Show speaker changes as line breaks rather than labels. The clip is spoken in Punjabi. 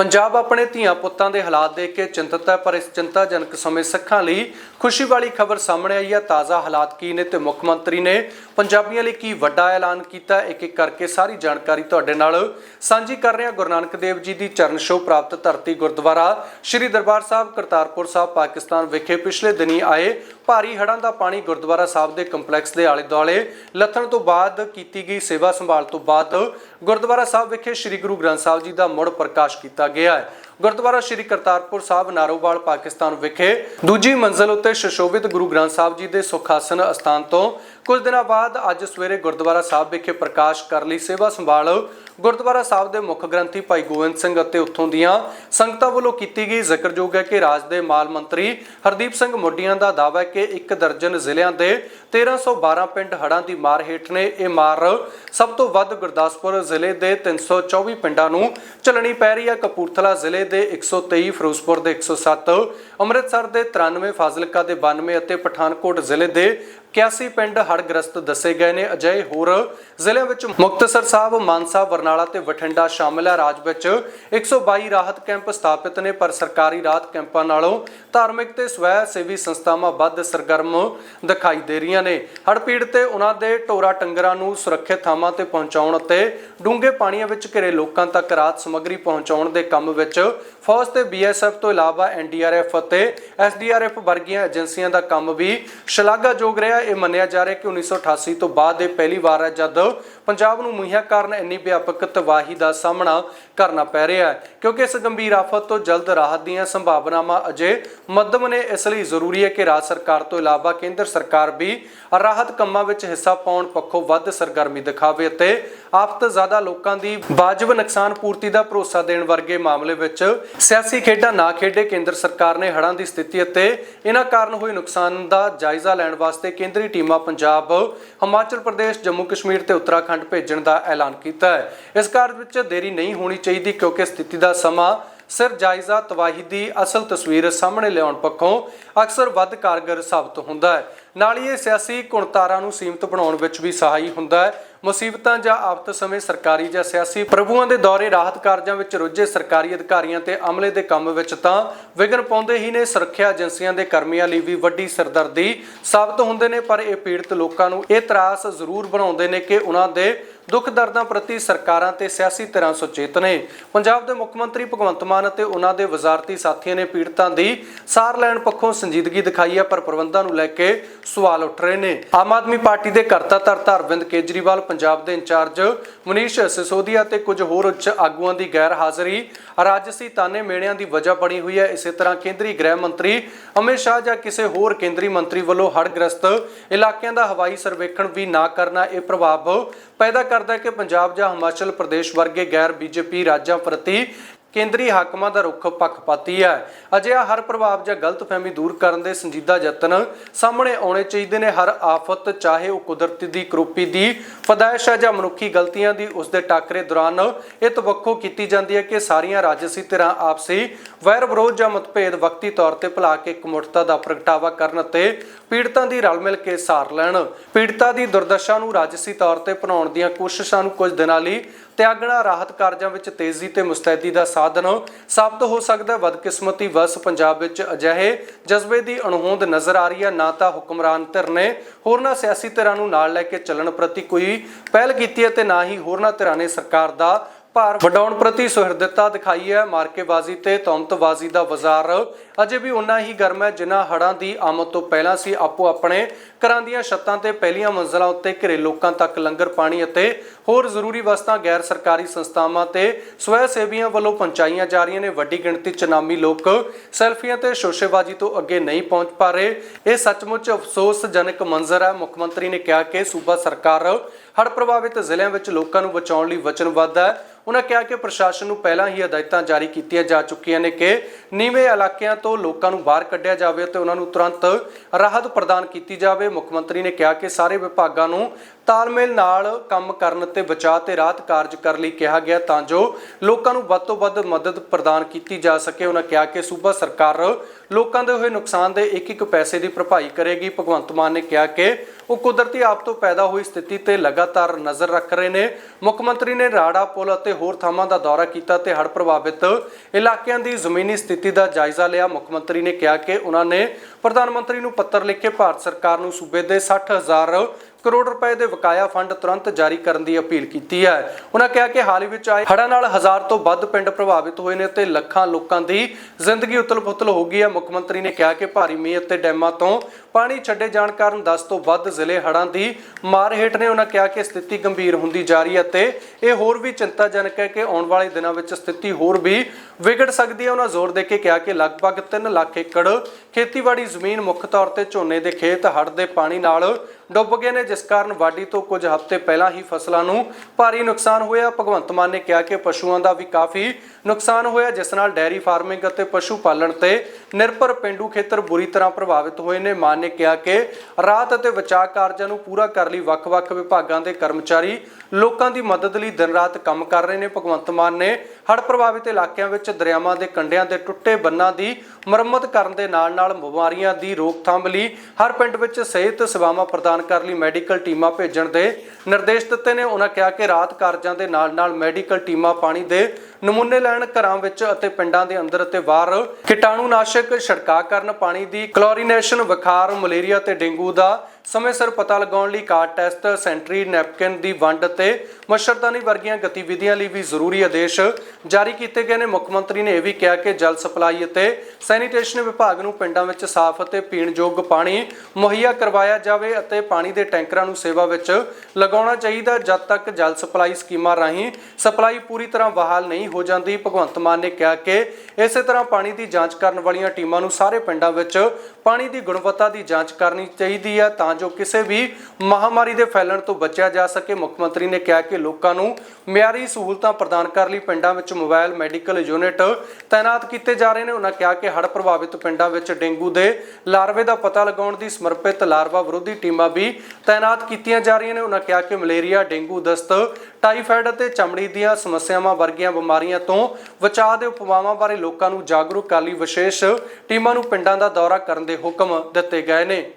ਪੰਜਾਬ ਆਪਣੇ ਧੀਆਂ ਪੁੱਤਾਂ ਦੇ ਹਾਲਾਤ ਦੇਖ ਕੇ ਚਿੰਤਤ ਹੈ, ਪਰ ਇਸ ਚਿੰਤਾਜਨਕ ਸਮੇਂ ਸਿੱਖਾਂ ਲਈ ਖੁਸ਼ੀ ਵਾਲੀ ਖਬਰ ਸਾਹਮਣੇ ਆਈ ਹੈ। ਤਾਜ਼ਾ ਹਾਲਾਤ ਕੀ ਨੇ ਤੇ ਮੁੱਖ ਮੰਤਰੀ ਨੇ ਪੰਜਾਬੀਆਂ ਲਈ ਕੀ ਵੱਡਾ ਐਲਾਨ ਕੀਤਾ ਇੱਕ ਇੱਕ ਕਰਕੇ ਸਾਰੀ ਜਾਣਕਾਰੀ ਤੁਹਾਡੇ ਨਾਲ ਸਾਂਝੀ ਕਰ ਰਿਹਾ ਗੁਰੂ ਨਾਨਕ ਦੇਵ ਜੀ ਦੀ ਚਰਨ ਛੋਹ ਪ੍ਰਾਪਤ ਧਰਤੀ ਗੁਰਦੁਆਰਾ ਸ੍ਰੀ ਦਰਬਾਰ ਸਾਹਿਬ, ਕਰਤਾਰਪੁਰ ਸਾਹਿਬ, ਪਾਕਿਸਤਾਨ ਵਿਖੇ ਪਿਛਲੇ ਦਿਨੀ ਆਏ ਭਾਰੀ ਹੜ੍ਹਾਂ ਦਾ ਪਾਣੀ ਗੁਰਦੁਆਰਾ ਸਾਹਿਬ ਦੇ ਕੰਪਲੈਕਸ ਦੇ ਆਲੇ ਦੁਆਲੇ ਲੱਥਣ ਤੋਂ ਬਾਅਦ ਕੀਤੀ ਗਈ ਸੇਵਾ ਸੰਭਾਲ ਤੋਂ ਬਾਅਦ ਗੁਰਦੁਆਰਾ ਸਾਹਿਬ ਵਿਖੇ ਸ੍ਰੀ ਗੁਰੂ ਗ੍ਰੰਥ ਸਾਹਿਬ ਜੀ ਦਾ ਮੁੜ ਪ੍ਰਕਾਸ਼ ਕੀਤਾ ਗਿਆ ਹੈ। ਗੁਰਦੁਆਰਾ ਸ੍ਰੀ ਕਰਤਾਰਪੁਰ ਸਾਹਿਬ, ਨਾਰੋਵਾਲ, ਪਾਕਿਸਤਾਨ ਵਿਖੇ ਦੂਜੀ ਮੰਜ਼ਲ ਉੱਤੇ ਸ਼ਸ਼ੋਭਿਤ ਗੁਰੂ ਗ੍ਰੰਥ ਸਾਹਿਬ ਜੀ ਦੇ ਸੁਖਾਸਨ ਅਸਥਾਨ ਤੋਂ ਕੁਝ ਦਿਨਾਂ ਬਾਅਦ ਅੱਜ ਸਵੇਰੇ ਗੁਰਦੁਆਰਾ ਸਾਹਿਬ ਵਿਖੇ ਪ੍ਰਕਾਸ਼ ਕਰ ਲਈ ਸੇਵਾ ਸੰਭਾਲ ਗੁਰਦੁਆਰਾ ਸਾਹਿਬ ਦੇ ਮੁੱਖ ਗ੍ਰੰਥੀ ਭਾਈ ਗੋਬਿੰਦ ਸਿੰਘ ਅਤੇ ਉੱਥੋਂ ਦੀਆਂ ਸੰਗਤਾਂ ਵੱਲੋਂ ਕੀਤੀ ਗਈ ਜ਼ਿਕਰਯੋਗ ਹੈ ਕਿ ਰਾਜ ਦੇ ਮਾਲ ਮੰਤਰੀ ਹਰਦੀਪ ਸਿੰਘ ਮੁੱਡੀਆਂ ਦਾ ਦਾਅਵਾ ਹੈ ਕਿ ਇੱਕ ਦਰਜਨ ਜ਼ਿਲ੍ਹਿਆਂ ਦੇ 1312 ਪਿੰਡ ਹੜ੍ਹਾਂ ਦੀ ਮਾਰ ਹੇਠ ਨੇ ਇਹ ਮਾਰ ਸਭ ਤੋਂ ਵੱਧ ਗੁਰਦਾਸਪੁਰ ਜ਼ਿਲ੍ਹੇ ਦੇ 324 ਪਿੰਡਾਂ ਨੂੰ ਝੱਲਣੀ ਪੈ ਰਹੀ ਹੈ। ਕਪੂਰਥਲਾ ਜ਼ਿਲ੍ਹੇ ਦੇ 123 ਫਿਰੋਜ਼ਪੁਰ ਦੇ 107 ਅੰਮ੍ਰਿਤਸਰ ਦੇ 93 ਫਾਜ਼ਿਲਕਾ ਦੇ 92 ਅਤੇ ਪਠਾਨਕੋਟ ਜ਼ਿਲ੍ਹੇ ਦੇ 81 ਪਿੰਡ ਹੜ੍ਹਗ੍ਰਸਤ ਦੱਸੇ ਗਏ ਨੇ। ਅਜਿਹੇ ਹੋਰ ਜ਼ਿਲ੍ਹਿਆਂ ਵਿੱਚ ਮੁਕਤਸਰ ਸਾਹਿਬ, ਮਾਨਸਾ ਬਰਨਾਲਾ ਤੇ ਬਠਿੰਡਾ ਸ਼ਾਮਲ ਹੈ ਰਾਜ ਵਿੱਚ 122 ਰਾਹਤ ਕੈਂਪ ਸਥਾਪਿਤ ਨੇ, ਪਰ ਸਰਕਾਰੀ ਰਾਹਤ ਕੈਂਪਾਂ ਨਾਲੋਂ ਧਾਰਮਿਕ ਤੇ ਸਵੈ ਸੇਵੀ ਸੰਸਥਾਵਾਂ ਵੱਧ ਸਰਗਰਮ ਦਿਖਾਈ ਦੇ ਰਹੀਆਂ ਨੇ। ਹੜ੍ਹ ਪੀੜਤ ਤੇ ਉਹਨਾਂ ਦੇ ਟੋਰਾ ਟੰਗਰਾਂ ਨੂੰ ਸੁਰੱਖਿਅਤ ਥਾਵਾਂ ਤੇ ਪਹੁੰਚਾਉਣ ਅਤੇ ਡੂੰਘੇ ਪਾਣੀਆਂ ਵਿੱਚ ਘਿਰੇ ਲੋਕਾਂ ਤੱਕ ਰਾਹਤ ਸਮੱਗਰੀ ਪਹੁੰਚਾਉਣ ਦੇ ਕੰਮ ਵਿੱਚ ਫੌਜ ਤੇ ਬੀਐਸਐਫ ਤੋਂ ਇਲਾਵਾ ਐਨਡੀਆਰਐਫ ਅਤੇ ਐਸਡੀਆਰਐਫ ਵਰਗੀਆਂ ਏਜੰਸੀਆਂ ਦਾ ਕੰਮ ਵੀ ਸ਼ਲਾਘਾਯੋਗ ਰਿਹਾ। ਇਹ ਮੰਨਿਆ ਜਾ ਰਿਹਾ ਕਿ 1988 ਤੋਂ ਬਾਅਦ ਇਹ ਪਹਿਲੀ ਵਾਰ ਹੈ ਜਦ ਪੰਜਾਬ ਨੂੰ ਮੁਹੱਈਆ ਕਾਰਨ ਇੰਨੀ ਵਿਆਪਕ ਤਬਾਹੀ ਦਾ ਸਾਹਮਣਾ ਕਰਨਾ ਪੈ ਰਿਹਾ ਹੈ। ਕਿਉਂਕਿ ਇਸ ਗੰਭੀਰ ਆਫਤ ਤੋਂ ਜਲਦ ਰਾਹਤ ਦੀਆਂ ਸੰਭਾਵਨਾਵਾਂ ਅਜੇ ਮੱਧਮ ਨੇ, ਇਸ ਲਈ ਜ਼ਰੂਰੀ ਹੈ ਕਿ ਰਾਜ ਸਰਕਾਰ ਤੋਂ ਇਲਾਵਾ ਕੇਂਦਰ ਸਰਕਾਰ ਵੀ ਰਾਹਤ ਕੰਮਾਂ ਵਿੱਚ ਹਿੱਸਾ ਪਾਉਣ ਪੱਖੋਂ ਵੱਧ ਸਰਗਰਮੀ ਦਿਖਾਵੇ ਅਤੇ ਆਫਤ ਜ਼ਿਆਦਾ ਲੋਕਾਂ ਦੀ ਵਾਜਬ ਨੁਕਸਾਨ ਪੂਰਤੀ ਦਾ ਭਰੋਸਾ ਦੇਣ ਵਰਗੇ ਮਾਮਲੇ ਵਿੱਚ ਸਿਆਸੀ ਖੇਡਾਂ ਨਾ ਖੇਡੇ ਕੇਂਦਰ ਸਰਕਾਰ ਨੇ ਹੜ੍ਹਾਂ ਦੀ ਸਥਿਤੀ ਅਤੇ ਇਹਨਾਂ ਕਾਰਨ ਹੋਏ ਨੁਕਸਾਨ ਦਾ ਜਾਇਜ਼ਾ ਲੈਣ ਵਾਸਤੇ ਕੇਂਦਰੀ ਟੀਮਾਂ ਪੰਜਾਬ, ਹਿਮਾਚਲ ਪ੍ਰਦੇਸ਼, ਜੰਮੂ ਕਸ਼ਮੀਰ ਤੇ ਉੱਤਰਾਖੰਡ ਭੇਜਣ ਦਾ ਐਲਾਨ ਕੀਤਾ ਹੈ। ਇਸ ਕਾਰਜ ਵਿੱਚ ਦੇਰੀ ਨਹੀਂ ਹੋਣੀ ਚਾਹੀਦੀ ਕਿਉਂਕਿ ਸਥਿਤੀ ਦਾ ਸਮਾਂ ਸਿਰ ਜਾਇਜ਼ਾ ਤਬਾਹੀ ਦੀ ਅਸਲ ਤਸਵੀਰ ਸਾਹਮਣੇ ਲਿਆਉਣ ਪੱਖੋਂ ਅਕਸਰ ਵੱਧ ਕਾਰਗਰ ਸਾਬਤ ਹੁੰਦਾ ਹੈ। ਨਾਲ ਹੀ ਇਹ ਸਿਆਸੀ ਗੁਣਤਾਰਾਂ ਨੂੰ ਸੀਮਤ ਬਣਾਉਣ ਵਿੱਚ ਵੀ ਸਹਾਈ ਹੁੰਦਾ ਹੈ। ਮੁਸੀਬਤਾਂ ਜਾਂ ਆਫਤ ਸਮੇਂ ਸਰਕਾਰੀ ਜਾਂ ਸਿਆਸੀ ਪ੍ਰਭੂਆਂ ਦੇ ਦੌਰੇ ਰਾਹਤ ਕਾਰਜਾਂ ਵਿੱਚ ਰੁੱਝੇ ਸਰਕਾਰੀ ਅਧਿਕਾਰੀਆਂ ਤੇ ਅਮਲੇ ਦੇ ਕੰਮ ਵਿੱਚ ਤਾਂ ਵਿਘਨ ਪਾਉਂਦੇ ਹੀ ਨੇ। ਸੁਰੱਖਿਆ ਏਜੰਸੀਆਂ ਦੇ ਕਰਮੀਆਂ ਲਈ ਵੀ ਵੱਡੀ ਸਰਦਰਦੀ ਸਾਬਤ ਹੁੰਦੇ ਨੇ, ਪਰ ਇਹ ਪੀੜਤ ਲੋਕਾਂ ਨੂੰ ਇਹ ਤਰਾਸ ਜ਼ਰੂਰ ਬਣਾਉਂਦੇ ਨੇ ਕਿ ਉਹਨਾਂ ਦੇ ਦੁੱਖ ਦਰਦਾਂ ਪ੍ਰਤੀ ਸਰਕਾਰਾਂ ਤੇ ਸਿਆਸੀ ਧਿਰਾਂ ਸੁਚੇਤ ਨੇ। ਪੰਜਾਬ ਦੇ ਮੁੱਖ ਮੰਤਰੀ ਭਗਵੰਤ ਮਾਨ ਅਤੇ ਉਹਨਾਂ ਦੇ ਵਜ਼ਾਰਤੀ ਸਾਥੀਆਂ ਨੇ ਪੀੜਤਾਂ ਦੀ ਸਾਰ ਲੈਣ ਪੱਖੋਂ ਸੰਜੀਦਗੀ ਦਿਖਾਈ ਹੈ, ਪਰ ਪ੍ਰਬੰਧਾਂ ਨੂੰ ਲੈ ਕੇ ਸਵਾਲ ਉੱਠ ਰਹੇ ਨੇ। ਆਮ ਆਦਮੀ ਪਾਰਟੀ ਦੇ ਕਰਤਾ ਧਰਤਾ ਅਰਵਿੰਦ ਕੇਜਰੀਵਾਲ ਪੰਜਾਬ ਦੇ ਇੰਚਾਰਜ, ਮਨੀਸ਼ ਸਿਸੋਦੀਆ ਤੇ ਕੁਝ ਹੋਰ ਉੱਚ ਆਗੂਆਂ ਦੀ ਗੈਰ ਹਾਜ਼ਰੀ। ਰਾਜਸੀ ਤਾਨੇ ਮੇੜਿਆਂ ਦੀ ਵਜ੍ਹਾ ਬਣੀ ਹੋਈ ਹੈ। ਇਸੇ ਤਰ੍ਹਾਂ ਕੇਂਦਰੀ ਗ੍ਰਹਿ ਮੰਤਰੀ ਅਮਿਤ ਸ਼ਾਹ ਜਾਂ ਕਿਸੇ ਹੋਰ ਕੇਂਦਰੀ ਮੰਤਰੀ ਵੱਲੋਂ ਹੜ੍ਹਗ੍ਰਸਤ ਇਲਾਕਿਆਂ ਦਾ ਹਵਾਈ ਸਰਵੇਖਣ ਵੀ ਨਾ ਕਰਨਾ ਇਹ ਪ੍ਰਭਾਵ ਪੈਦਾ ਕਰਦਾ ਹੈ ਕਿ ਪੰਜਾਬ ਜਾਂ ਹਿਮਾਚਲ ਪ੍ਰਦੇਸ਼ ਵਰਗੇ ਗੈਰ ਬੀਜੇਪੀ ਰਾਜਾਂ ਪ੍ਰਤੀ ਕੇਂਦਰੀ ਹਾਕਮਾਂ ਦਾ ਰੁਖ ਪੱਖਪਾਤੀ ਹੈ। ਅਜਿਹਾ ਹਰ ਪ੍ਰਭਾਵ ਜਾਂ ਗਲਤਫਹਿਮੀ ਦੂਰ ਕਰਨ ਦੇ ਸੰਜੀਦਾ ਯਤਨ ਸਾਹਮਣੇ ਆਉਣੇ ਚਾਹੀਦੇ ਨੇ। ਹਰ ਆਫਤ, ਚਾਹੇ ਉਹ ਕੁਦਰਤੀ ਦੀ, ਕਰੋਪੀ ਦੀ, ਫਦਾਇਸ਼ ਹੈ ਜਾਂ ਮਨੁੱਖੀ ਗਲਤੀਆਂ ਦੀ, ਉਸ ਦੇ ਟਾਕਰੇ ਦੌਰਾਨ ਇਹ ਤਵੱਕੋ ਕੀਤੀ ਜਾਂਦੀ ਹੈ ਕਿ ਸਾਰੀਆਂ ਰਾਜਸੀ ਧਿਰਾਂ ਆਪਸੀ ਵੈਰ ਵਿਰੋਧ ਜਾਂ ਮਤਭੇਦ ਵਕਤੀ ਤੌਰ ਤੇ ਭੁਲਾ ਕੇ ਇਕਮੁੱਠਤਾ ਦਾ ਪ੍ਰਗਟਾਵਾ ਕਰਨ ਅਤੇ ਪੀੜਤਾਂ ਦੀ ਰਲ ਮਿਲ ਕੇ ਸਾਰ ਲੈਣ। ਪੀੜਤਾਂ ਦੀ ਦੁਰਦਸ਼ਾ ਨੂੰ ਰਾਜਸੀ ਤੌਰ ਤੇ ਬਣਾਉਣ ਦੀਆਂ ਕੋਸ਼ਿਸ਼ਾਂ ਨੂੰ ਕੁਝ ਦਿਨਾਂ ਲਈ ਤਿਆਗਣਾ ਰਾਹਤ ਕਾਰਜਾਂ ਵਿੱਚ ਤੇਜ਼ੀ ਤੇ ਮੁਸਤੈਦੀ ਦਾ ਸਾਧਨ ਸਾਬਤ ਹੋ ਸਕਦਾ ਬਦਕਿਸਮਤੀ ਵਸ ਪੰਜਾਬ ਵਿੱਚ ਅਜਿਹੇ ਜਜ਼ਬੇ ਦੀ ਅਣਹੋਂਦ ਨਜ਼ਰ ਆ ਰਹੀ ਹੈ। ਨਾ ਤਾਂ ਹੁਕਮਰਾਨ ਧਿਰ ਨੇ ਹੋਰਨਾਂ ਸਿਆਸੀ ਧਿਰਾਂ ਨੂੰ ਨਾਲ ਲੈ ਕੇ ਚੱਲਣ ਪ੍ਰਤੀ ਕੋਈ ਪਹਿਲ ਕੀਤੀ ਹੈ ਤੇ ਨਾ ਹੀ ਹੋਰਨਾਂ ਧਿਰਾਂ ਨੇ ਸਰਕਾਰ ਦਾ ਭਾਰ ਵਡਾਉਣ ਪ੍ਰਤੀ ਸੁਹਿਰਦਤਾ ਦਿਖਾਈ ਹੈ। ਮਾਰਕੇਬਾਜ਼ੀ ਤੇ ਤੌਮਤਬਾਜ਼ੀ ਦਾ ਬਾਜ਼ਾਰ ਅਜੇ ਵੀ ਉਨਾ ਹੀ ਗਰਮ ਹੈ, ਜਿਨ੍ਹਾਂ ਹੜਾਂ ਦੀ ਆਮਦ ਤੋਂ ਪਹਿਲਾਂ ਸੀ, ਆਪੋ ਆਪਣੇ ਘਰਾਂ ਦੀਆਂ ਛੱਤਾਂ ਤੇ ਪਹਿਲੀਆਂ ਮੰਜ਼ਲਾਂ ਉੱਤੇ ਘਿਰੇ ਲੋਕਾਂ ਤੱਕ ਲੰਗਰ, ਪਾਣੀ ਅਤੇ ਹੋਰ ਜ਼ਰੂਰੀ ਵਸਤਾਂ, ਗੈਰ ਸਰਕਾਰੀ ਸੰਸਥਾਵਾਂ ਤੇ ਸਵੈ ਸੇਵੀਆਂ ਵੱਲੋਂ ਪਹੁੰਚਾਈਆਂ ਜਾ ਰਹੀਆਂ ਨੇ। ਵੱਡੀ ਗਿਣਤੀ ਚ ਨਾਮੀ ਲੋਕ ਸੈਲਫੀਆਂ ਤੇ ਸ਼ੋਸ਼ੇਬਾਜ਼ੀ ਤੋਂ ਅੱਗੇ ਨਹੀਂ ਪਹੁੰਚ ਪਾ ਰਹੇ। ਇਹ ਸੱਚਮੁੱਚ ਅਫਸੋਸਜਨਕ ਮੰਜ਼ਰ ਹੈ। ਮੁੱਖ ਮੰਤਰੀ ਨੇ ਕਿਹਾ ਕਿ ਸੂਬਾ ਸਰਕਾਰ ਹੜ੍ਹ ਪ੍ਰਭਾਵਿਤ ਜ਼ਿਲ੍ਹਿਆਂ ਵਿੱਚ ਲੋਕਾਂ ਨੂੰ ਬਚਾਉਣ ਲਈ ਵਚਨਬੱਧ ਹੈ। ਉਹਨਾਂ ਕਿਹਾ ਕਿ ਪ੍ਰਸ਼ਾਸਨ ਨੂੰ ਪਹਿਲਾਂ ਹੀ ਹਦਾਇਤਾਂ ਜਾਰੀ ਕੀਤੀਆਂ ਜਾ ਚੁੱਕੀਆਂ ਨੇ ਕਿ ਨੀਵੇਂ ਇਲਾਕਿਆਂ ਤੋਂ ਲੋਕਾਂ ਨੂੰ ਬਾਹਰ ਕੱਢਿਆ ਜਾਵੇ ਤੇ ਉਹਨਾਂ ਨੂੰ ਤੁਰੰਤ ਰਾਹਤ ਪ੍ਰਦਾਨ ਕੀਤੀ ਜਾਵੇ। ਮੁੱਖ ਮੰਤਰੀ ਨੇ ਕਿਹਾ ਕਿ ਸਾਰੇ ਵਿਭਾਗਾਂ ਨੂੰ ਤਾਲਮੇਲ ਨਾਲ ਕੰਮ ਕਰਨ ਤੇ ਬਚਾਅ ਤੇ ਰਾਹਤ ਕਾਰਜ ਕਰਨ ਲਈ ਕਿਹਾ ਗਿਆ ਤਾਂ ਜੋ ਲੋਕਾਂ ਨੂੰ ਵੱਧ ਤੋਂ ਵੱਧ ਮਦਦ ਪ੍ਰਦਾਨ ਕੀਤੀ ਜਾ ਸਕੇ। ਉਹਨਾਂ ਕਿਹਾ ਕਿ ਸੂਬਾ ਸਰਕਾਰ ਲੋਕਾਂ ਦੇ ਹੋਏ ਨੁਕਸਾਨ ਦੇ ਇੱਕ ਇੱਕ ਪੈਸੇ ਦੀ ਭਰਪਾਈ ਕਰੇਗੀ। ਭਗਵੰਤ ਮਾਨ ਨੇ ਕਿਹਾ ਕਿ ਉਹ ਕੁਦਰਤੀ ਆਪ ਤੋਂ ਪੈਦਾ ਹੋਈ ਸਥਿਤੀ ਤੇ ਲਗਾਤਾਰ ਨਜ਼ਰ ਰੱਖ ਰਹੇ ਨੇ। ਮੁੱਖ ਮੰਤਰੀ ਨੇ ਰਾੜਾ ਪੁਲ ਅਤੇ ਹੋਰ ਥਾਵਾਂ ਦਾ ਦੌਰਾ ਕੀਤਾ ਤੇ ਹੜ੍ਹ ਪ੍ਰਭਾਵਿਤ ਇਲਾਕਿਆਂ ਦੀ ਜ਼ਮੀਨੀ ਸਥਿਤੀ ਦਾ ਜਾਇਜ਼ਾ ਲਿਆ। ਮੁੱਖ ਮੰਤਰੀ ਨੇ ਕਿਹਾ ਕਿ ਉਹਨਾਂ ਨੇ ਪ੍ਰਧਾਨ ਮੰਤਰੀ ਨੂੰ ਪੱਤਰ ਲਿਖ ਕੇ ਭਾਰਤ ਸਰਕਾਰ ਨੂੰ ਸੂਬੇ ਦੇ 60000 ਕਰੋੜ ਰੁਪਏ ਦੇ ਬਕਾਇਆ ਫੰਡ ਤੁਰੰਤ ਜਾਰੀ ਕਰਨ ਦੀ ਅਪੀਲ ਕੀਤੀ ਹੈ। ਉਹਨਾਂ ਕਿਹਾ ਕਿ ਹਾਲ ਹੀ ਵਿੱਚ ਆਏ ਹੜ੍ਹਾਂ ਨਾਲ ਹਜ਼ਾਰ ਤੋਂ ਵੱਧ ਪਿੰਡ ਪ੍ਰਭਾਵਿਤ ਹੋਏ ਨੇ ਤੇ ਲੱਖਾਂ ਲੋਕਾਂ ਦੀ ਜ਼ਿੰਦਗੀ ਉਤਲ-ਪੁਤਲ ਹੋ ਗਈ ਹੈ। ਮੁੱਖ ਮੰਤਰੀ ਨੇ ਕਿਹਾ ਕਿ ਭਾਰੀ ਮੀਂਹ ਅਤੇ ਡੈਮਾਂ ਤੋਂ ਪਾਣੀ ਛੱਡੇ ਜਾਣ ਕਾਰਨ 10 ਤੋਂ ਵੱਧ ਜ਼ਿਲ੍ਹੇ ਹੜ੍ਹਾਂ ਦੀ ਮਾਰ ਹੇਠ ਨੇ। ਉਹਨਾਂ ਕਿਹਾ ਕਿ ਸਥਿਤੀ ਗੰਭੀਰ ਹੁੰਦੀ ਜਾ ਰਹੀ ਹੈ ਤੇ ਇਹ ਹੋਰ ਵੀ ਚਿੰਤਾਜਨਕ ਹੈ ਕਿ ਆਉਣ ਵਾਲੇ ਦਿਨਾਂ ਵਿੱਚ ਸਥਿਤੀ ਹੋਰ ਵੀ ਵਿਗੜ ਸਕਦੀ ਹੈ। ਉਹਨਾਂ ਜ਼ੋਰ ਦੇ ਕੇ ਕਿਹਾ ਕਿ ਲਗਭਗ 3 ਲੱਖ ਏਕੜ ਖੇਤੀਬਾੜੀ ਜ਼ਮੀਨ ਮੁੱਖ ਤੌਰ ਤੇ ਝੋਨੇ ਦੇ ਖੇਤ, ਹੜ੍ਹ ਦੇ ਪਾਣੀ ਨਾਲ ਡੁੱਬ ਗਏ ਨੇ, ਜਿਸ ਕਾਰਨ ਵਾਢੀ ਤੋਂ ਕੁਝ ਹਫ਼ਤੇ ਪਹਿਲਾਂ ਹੀ ਫਸਲਾਂ ਨੂੰ ਭਾਰੀ ਨੁਕਸਾਨ ਹੋਇਆ। ਭਗਵੰਤ ਮਾਨ ਨੇ ਕਿਹਾ ਕਿ ਪਸ਼ੂਆਂ ਦਾ ਵੀ ਕਾਫੀ ਨੁਕਸਾਨ ਹੋਇਆ, ਜਿਸ ਨਾਲ ਡੈਰੀ ਫਾਰਮਿੰਗ ਅਤੇ ਪਸ਼ੂ ਪਾਲਣ ਤੇ ਨਿਰਭਰ ਪਿੰਡੂ ਖੇਤਰ ਬੁਰੀ ਤਰ੍ਹਾਂ ਪ੍ਰਭਾਵਿਤ ਹੋਏ ਨੇ। ਮਾਨ ਨੇ ਕਿਹਾ ਕਿ ਰਾਹਤ ਅਤੇ ਬਚਾਅ ਕਾਰਜਾਂ ਨੂੰ ਪੂਰਾ ਕਰਨ ਲਈ ਵੱਖ-ਵੱਖ ਵਿਭਾਗਾਂ ਦੇ ਕਰਮਚਾਰੀ ਲੋਕਾਂ ਦੀ ਮਦਦ ਲਈ ਦਿਨ ਰਾਤ ਕੰਮ ਕਰ ਰਹੇ ਨੇ। ਭਗਵੰਤ ਮਾਨ ਨੇ ਹੜ੍ਹ ਪ੍ਰਭਾਵਿਤ ਇਲਾਕਿਆਂ ਵਿੱਚ ਦਰਿਆਵਾਂ ਦੇ ਕੰਢਿਆਂ ਦੇ ਟੁੱਟੇ ਬੰਨਾਂ ਦੀ ਮੁਰੰਮਤ ਕਰਨ ਦੇ ਨਾਲ-ਨਾਲ ਬਿਮਾਰੀਆਂ ਦੀ ਰੋਕਥਾਮ ਲਈ ਹਰ ਪਿੰਡ ਵਿੱਚ ਸਿਹਤ ਸੇਵਾਵਾਂ ਪ੍ਰਦਾਨ ਕਰਨ ਲਈ ਮੈਡੀਕਲ ਟੀਮਾਂ ਭੇਜਣ ਦੇ ਨਿਰਦੇਸ਼ ਦਿੱਤੇ ਨੇ। ਉਹਨਾਂ ਕਿਹਾ ਕਿ ਰਾਤ ਕਾਰਜਾਂ ਦੇ ਨਾਲ-ਨਾਲ ਮੈਡੀਕਲ ਟੀਮਾਂ ਪਾਣੀ ਦੇ ਨਮੂਨੇ ਲੈਣ ਘਰਾਂ ਵਿੱਚ ਅਤੇ ਪਿੰਡਾਂ ਦੇ ਅੰਦਰ ਅਤੇ ਬਾਹਰ ਕੀਟਾਣੂਨਾਸ਼ਕ ਛਿੜਕਾਅ ਕਰਨ, ਪਾਣੀ ਦੀ ਕਲੋਰੀਨੇਸ਼ਨ, ਬੁਖਾਰ, ਮਲੇਰੀਆ ਤੇ ਡੇਂਗੂ ਦਾ ਸਮੇਂ ਸਿਰ ਪਤਾ ਲਗਾਉਣ ਲਈ ਕਾਰ ਟੈਸਟ, ਸੈਂਟਰੀ, ਨੈਪਕਿਨ ਦੀ ਵੰਡ ਅਤੇ ਮੱਛਰਦਾਨੀ ਵਰਗੀਆਂ ਗਤੀਵਿਧੀਆਂ ਲਈ ਵੀ ਜ਼ਰੂਰੀ ਆਦੇਸ਼ ਜਾਰੀ ਕੀਤੇ ਗਏ ਨੇ। ਮੁੱਖ ਮੰਤਰੀ ਨੇ ਇਹ ਵੀ ਕਿਹਾ ਕਿ ਜਲ ਸਪਲਾਈ ਅਤੇ ਸੈਨੀਟੇਸ਼ਨ ਵਿਭਾਗ ਨੂੰ ਪਿੰਡਾਂ ਵਿੱਚ ਸਾਫ਼ ਅਤੇ ਪੀਣਯੋਗ ਪਾਣੀ ਮੁਹੱਈਆ ਕਰਵਾਇਆ ਜਾਵੇ ਅਤੇ ਪਾਣੀ ਦੇ ਟੈਂਕਰਾਂ ਨੂੰ ਸੇਵਾ ਵਿੱਚ ਲਗਾਉਣਾ ਚਾਹੀਦਾ। ਜਦ ਤੱਕ ਜਲ ਸਪਲਾਈ ਸਕੀਮਾਂ ਰਾਹੀਂ ਸਪਲਾਈ ਪੂਰੀ ਤਰ੍ਹਾਂ ਬਹਾਲ ਨਹੀਂ ਹੋ ਜਾਂਦੀ। ਭਗਵੰਤ ਮਾਨ ਨੇ ਕਿਹਾ ਕਿ ਇਸੇ ਤਰ੍ਹਾਂ ਪਾਣੀ ਦੀ ਜਾਂਚ ਕਰਨ ਵਾਲੀਆਂ ਟੀਮਾਂ ਨੂੰ ਸਾਰੇ ਪਿੰਡਾਂ ਵਿੱਚ ਪਾਣੀ ਦੀ ਗੁਣਵੱਤਾ ਦੀ ਜਾਂਚ ਕਰਨੀ ਚਾਹੀਦੀ ਹੈ ਤਾਂ ਜੋ ਕਿਸੇ ਵੀ ਮਹਾਮਾਰੀ ਦੇ ਫੈਲਣ ਤੋਂ ਬਚਿਆ ਜਾ ਸਕੇ। ਮੁੱਖ ਮੰਤਰੀ ਨੇ ਕਿਹਾ ਕਿ ਲੋਕਾਂ ਨੂੰ ਮਿਆਰੀ ਸਹੂਲਤਾਂ ਪ੍ਰਦਾਨ ਕਰਨ ਲਈ। ਪਿੰਡਾਂ ਵਿੱਚ ਮੋਬਾਈਲ, ਮੈਡੀਕਲ ਯੂਨਿਟ ਤਾਇਨਾਤ ਕੀਤੇ ਜਾ ਰਹੇ ਨੇ। ਉਹਨਾਂ ਕਿਹਾ ਕਿ ਹੜ੍ਹ ਪ੍ਰਭਾਵਿਤ ਪਿੰਡਾਂ ਵਿੱਚ ਡੇਂਗੂ ਦੇ ਲਾਰਵੇ ਦਾ ਪਤਾ ਲਗਾਉਣ ਦੀ ਸਮਰਪਿਤ ਲਾਰਵਾ ਵਿਰੋਧੀ ਟੀਮਾਂ ਵੀ ਤਾਇਨਾਤ ਕੀਤੀਆਂ ਜਾ ਰਹੀਆਂ ਨੇ। ਉਹਨਾਂ ਕਿਹਾ ਕਿ ਮਲੇਰੀਆ, ਡੇਂਗੂ ਦਸਤ ਟਾਈਫਾਇਡ ਅਤੇ ਚਮੜੀ ਦੀਆਂ ਸਮੱਸਿਆਵਾਂ ਵਰਗੀਆਂ ਬਿਮਾਰੀਆਂ ਤੋਂ ਬਚਾਅ ਦੇ ਉਪਾਵਾਂ ਬਾਰੇ ਲੋਕਾਂ ਨੂੰ ਜਾਗਰੂਕ ਕਰਨ ਲਈ ਵਿਸ਼ੇਸ਼ ਟੀਮਾਂ ਨੂੰ ਪਿੰਡਾਂ ਦਾ ਦੌਰਾ ਕਰਨ ਦੇ ਹੁਕਮ ਦਿੱਤੇ ਗਏ ਨੇ।